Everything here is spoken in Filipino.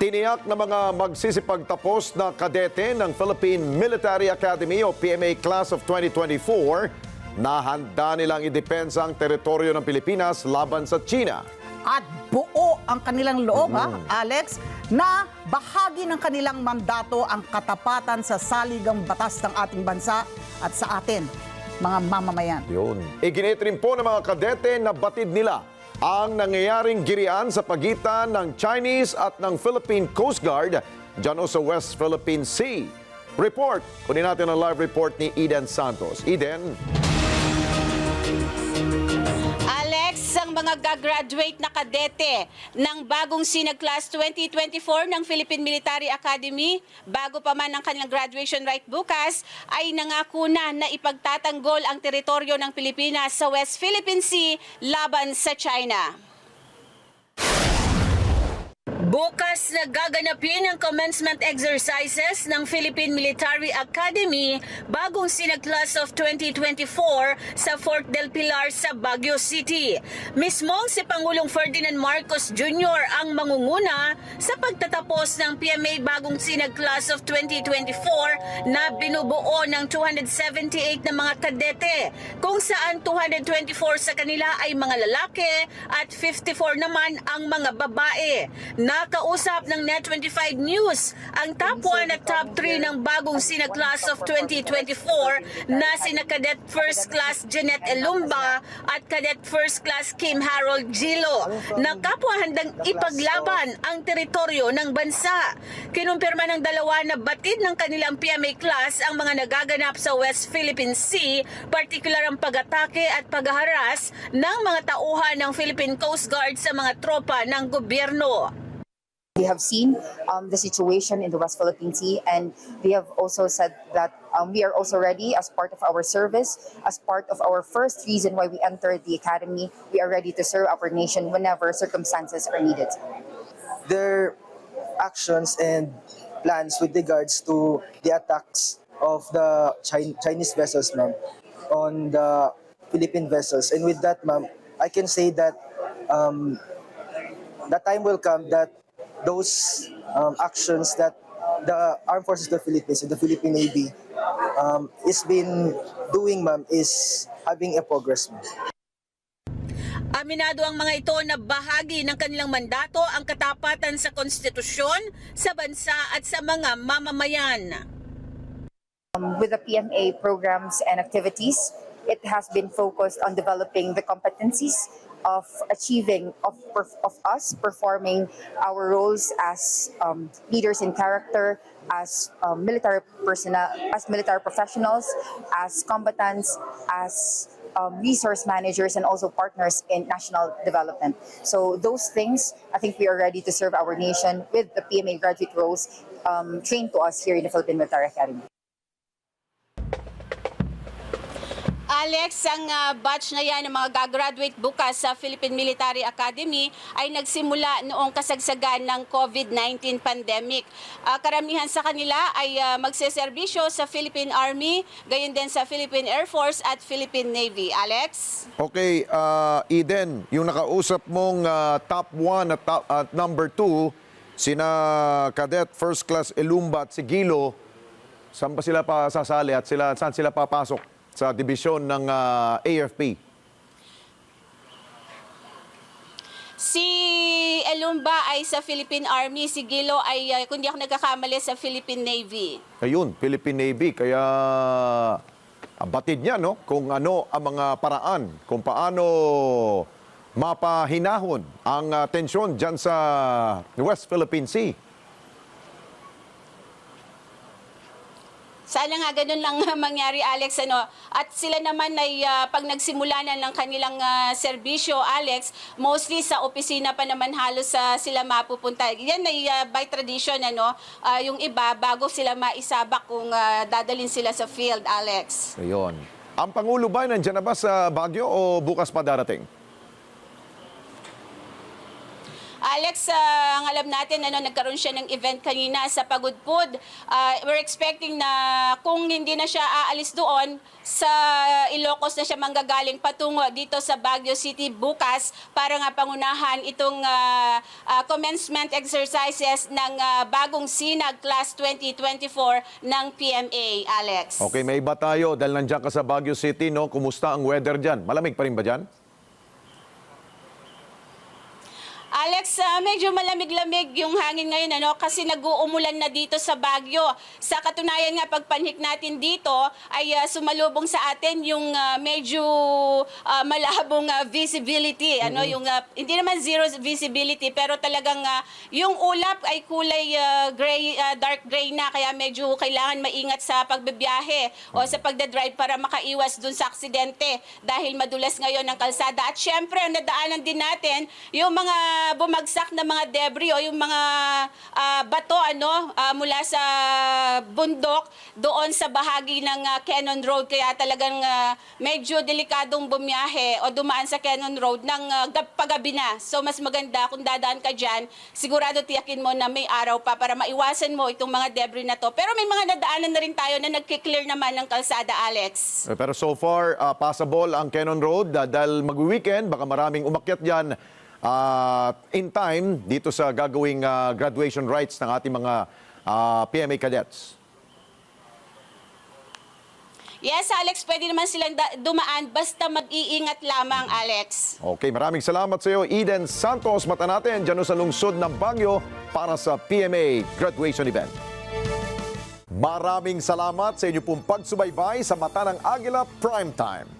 Tiniyak na mga magsisipagtapos na kadete ng Philippine Military Academy o PMA Class of 2024 na handa nilang idepensa ang teritoryo ng Pilipinas laban sa China. at buo ang kanilang loob, ha, Alex, na bahagi ng kanilang mandato ang katapatan sa saligang batas ng ating bansa at sa atin, mga mamamayan. Yun. Iginit rin po ng mga kadete na batid nila ang nangyayaring girian sa pagitan ng Chinese at ng Philippine Coast Guard dyan o sa West Philippine Sea. Report. Kunin natin ang live report ni Eden Santos. Eden. Gagraduate na kadete ng bagong Sinag Class 2024 ng Philippine Military Academy, bago pa man ang kanilang graduation right bukas, ay nangako na na ipagtatanggol ang teritoryo ng Pilipinas sa West Philippine Sea laban sa China. Bukas na gaganapin ang commencement exercises ng Philippine Military Academy bagong Sinag Class of 2024 sa Fort del Pilar sa Baguio City. Mismong si Pangulong Ferdinand Marcos Jr. ang mangunguna sa pagtatapos ng PMA bagong Sinag Class of 2024 na binubuo ng 278 na mga kadete kung saan 224 sa kanila ay mga lalaki at 54 naman ang mga babae. Nakausap ng Net25 News ang top 1 at top 3 ng bagong Sina Class of 2024 na sina Cadet First Class Jeanette Elumba at Cadet First Class Kim Harold Gilo na kapwa handang ipaglaban ang teritoryo ng bansa. Kinumpirma ng dalawa na batid ng kanilang PMA class ang mga nagaganap sa West Philippine Sea, partikular ang pag-atake at paghaharas ng mga tauhan ng Philippine Coast Guard sa mga tropa ng gobyerno. We have seen um, the situation in the West Philippine Sea, and we have also said that um, we are also ready as part of our service, as part of our first reason why we entered the academy. We are ready to serve our nation whenever circumstances are needed. their actions and plans with regards to the attacks of the Chin- Chinese vessels, ma'am, on the Philippine vessels. And with that, ma'am, I can say that um, the time will come that those um, actions that the Armed Forces of the Philippines and the Philippine Navy um, is been doing, ma'am, is having a progress, ma'am. Aminado ang mga ito na bahagi ng kanilang mandato ang katapatan sa konstitusyon, sa bansa at sa mga mamamayan. Um, with the PMA programs and activities, it has been focused on developing the competencies of achieving of, of us performing our roles as um, leaders in character as um, military personnel as military professionals as combatants as um, resource managers and also partners in national development. So those things i think we are ready to serve our nation with the pma graduate roles um, trained to us here in the philippine military academy Alex, ang ah, batch na yan ng mga gagraduate bukas sa Philippine Military Academy ay nagsimula noong kasagsagan ng COVID-19 pandemic. Ah, karamihan sa kanila ay ah, magseserbisyo sa Philippine Army, gayon din sa Philippine Air Force at Philippine Navy. Alex? Okay, uh, Eden, yung nakausap mong uh, top 1 at, at number 2, sina Cadet First Class Elumba at Sigilo, saan ba sila pa sasali at sila, saan sila papasok sa dibisyon ng uh, AFP? Si Elumba ay sa Philippine Army, si Gilo ay, ah, kung di ako nagkakamali, sa Philippine Navy. Ayun, Philippine Navy. Kaya ang batid niya, no? Kung ano ang mga paraan, kung paano mapahinahon ang uh, tensyon dyan sa West Philippine Sea. Sana nga ganun lang mangyari, Alex. Ano? At sila naman ay ah, pag nagsimula na ng kanilang ah, serbisyo, Alex, mostly sa opisina pa naman halos sa sila mapupunta. Yan ay ah, by tradition, ano? Ah, yung iba, bago sila maisabak kung ah, dadalhin sila sa field, Alex. Ayun. Ang Pangulo ba nandiyan na ba sa Baguio o bukas pa darating? Alex, ah, ang alam natin, ano, nagkaroon siya ng event kanina sa Pagudpud. Ah, we're expecting na kung hindi na siya aalis doon, sa Ilocos na siya manggagaling patungo dito sa Baguio City bukas para nga pangunahan itong ah, ah, commencement exercises ng ah, bagong SINAG Class 2024 ng PMA, Alex. Okay, may iba tayo dahil nandiyan ka sa Baguio City, no? Kumusta ang weather dyan? Malamig pa rin ba dyan? Alex, ah, medyo malamig-lamig yung hangin ngayon ano kasi nag-uumulan na dito sa Baguio. Sa katunayan nga pagpanhik natin dito ay ah, sumalubong sa atin yung ah, medyo ah, malabong ah, visibility. Ano yung ah, hindi naman zero visibility pero talagang ah, yung ulap ay kulay ah, gray ah, dark gray na kaya medyo kailangan maingat sa pagbebiyahe o sa pagdadrive para makaiwas dun sa aksidente dahil madulas ngayon ang kalsada at syempre ang nadaanan din natin yung mga bumagsak na mga debris o yung mga ah, bato ano ah, mula sa bundok doon sa bahagi ng ah, Cannon Road kaya talagang ah, medyo delikadong bumiyahe o dumaan sa Cannon Road ng gab- paggabi na. So mas maganda kung dadaan ka diyan, sigurado tiyakin mo na may araw pa para maiwasan mo itong mga debris na to. Pero may mga nadaanan na rin tayo na nagki-clear naman ng kalsada, Alex. Eh, Pero so far, ah, passable ang Cannon Road ah, dahil mag-weekend, baka maraming umakyat dyan ah, in time dito sa gagawing ah, graduation rites ng ating mga ah, PMA cadets. Yes, Alex, pwede naman silang dumaan basta mag-iingat lamang, Alex. Okay, maraming salamat sa iyo, Eden Santos. Mata natin dyan sa lungsod ng Baguio para sa PMA graduation event. Maraming salamat sa inyo pong pagsubaybay sa Mata ng Agila Primetime.